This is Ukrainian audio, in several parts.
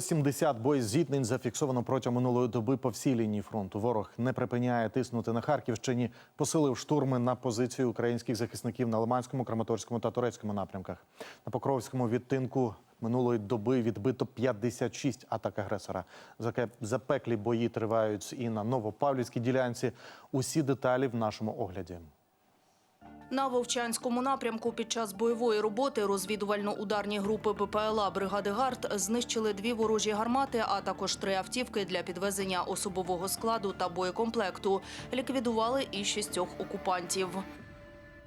170 боєзіткнень зафіксовано протягом минулої доби по всій лінії фронту. Ворог не припиняє тиснути на Харківщині, посилив штурми на позиції українських захисників на Лиманському, Краматорському та Турецькому напрямках. На Покровському відтинку минулої доби відбито 56 атак агресора. Запеклі бої тривають і на Новопавлівській ділянці. Усі деталі в нашому огляді. На Вовчанському напрямку під час бойової роботи розвідувально-ударні групи БПЛА бригади ГАРД знищили дві ворожі гармати, а також три автівки для підвезення особового складу та боєкомплекту. Ліквідували і шістьох окупантів.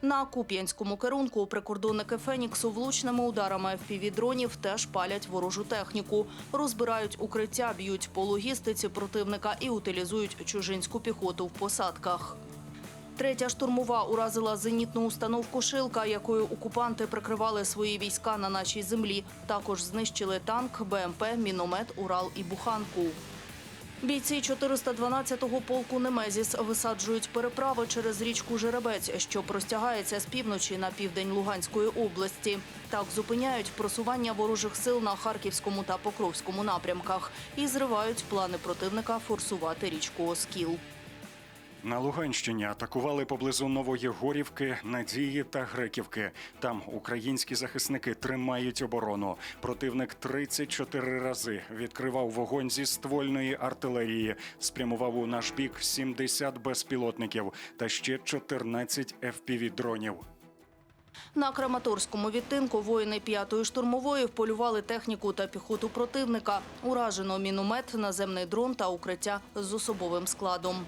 На Куп'янському керунку прикордонники Феніксу влучними ударами FPV-дронів теж палять ворожу техніку, розбирають укриття, б'ють по логістиці противника і утилізують чужинську піхоту в посадках. Третя штурмова уразила зенітну установку Шилка, якою окупанти прикривали свої війська на нашій землі. Також знищили танк, БМП, міномет, Урал і буханку. Бійці 412-го полку Немезіс висаджують переправи через річку Жеребець, що простягається з півночі на південь Луганської області. Так зупиняють просування ворожих сил на Харківському та Покровському напрямках і зривають плани противника форсувати річку Оскіл. На Луганщині атакували поблизу Нової Горівки, Надії та Греківки. Там українські захисники тримають оборону. Противник 34 рази відкривав вогонь зі ствольної артилерії, спрямував у наш бік 70 безпілотників та ще 14 FPV-дронів. На Краматорському відтинку воїни п'ятої штурмової вполювали техніку та піхоту противника. Уражено міномет, наземний дрон та укриття з особовим складом.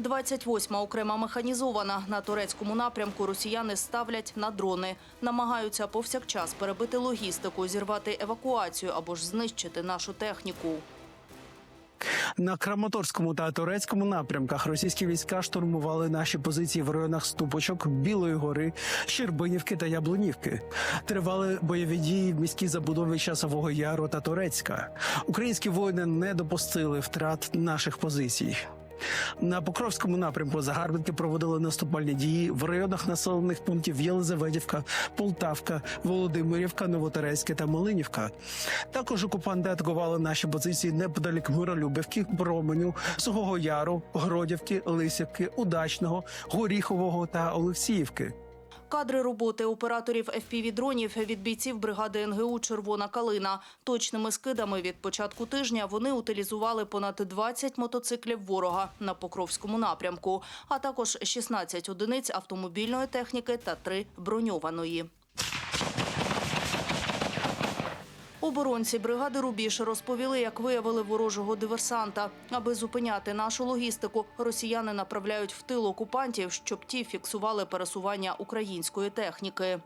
28-ма окрема механізована. На турецькому напрямку росіяни ставлять на дрони. Намагаються повсякчас перебити логістику, зірвати евакуацію або ж знищити нашу техніку. На Краматорському та Турецькому напрямках російські війська штурмували наші позиції в районах Ступочок, Білої гори, Щербинівки та Яблунівки. Тривали бойові дії в міській забудові Часового Яру та Турецька. Українські воїни не допустили втрат наших позицій. На Покровському напрямку загарбники проводили наступальні дії в районах населених пунктів Єлизаветівка, Полтавка, Володимирівка, Новотерейське та Малинівка. Також окупанти атакували наші позиції неподалік Миролюбівки, Броменю, Сухого Яру, Гродівки, Лисівки, Удачного, Горіхового та Олексіївки. Кадри роботи операторів FPV-дронів від бійців бригади НГУ Червона калина. Точними скидами від початку тижня вони утилізували понад 20 мотоциклів ворога на Покровському напрямку, а також 16 одиниць автомобільної техніки та 3 броньованої. Оборонці бригади Рубіж розповіли, як виявили ворожого диверсанта. Аби зупиняти нашу логістику, росіяни направляють в тил окупантів, щоб ті фіксували пересування української техніки.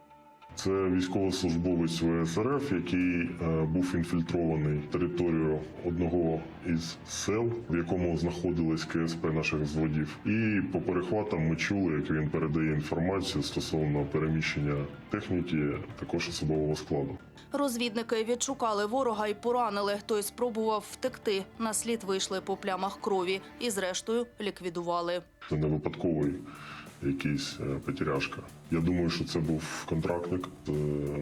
Це військовослужбовець ВСРФ, який е, був інфільтрований в територію одного із сел, в якому знаходились КСП наших взводів. І по перехватам ми чули, як він передає інформацію стосовно переміщення техніки, також особового складу. Розвідники відшукали ворога і поранили. Той спробував втекти. На слід вийшли по плямах крові і, зрештою, ліквідували. Це не випадковий якийсь е, потеряшка. Я думаю, що це був контрактник з е,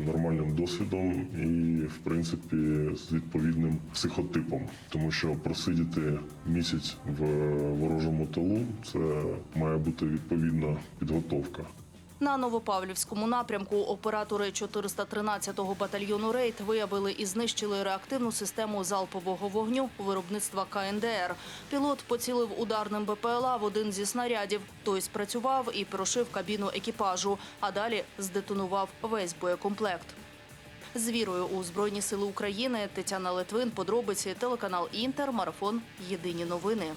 нормальним досвідом і, в принципі, з відповідним психотипом, тому що просидіти місяць в ворожому тилу це має бути відповідна підготовка. На Новопавлівському напрямку оператори 413-го батальйону «Рейд» виявили і знищили реактивну систему залпового вогню виробництва КНДР. Пілот поцілив ударним БПЛА в один зі снарядів. Той спрацював і прошив кабіну екіпажу, а далі здетонував весь боєкомплект. З вірою у Збройні Сили України Тетяна Литвин, подробиці, телеканал Інтер, марафон. Єдині новини.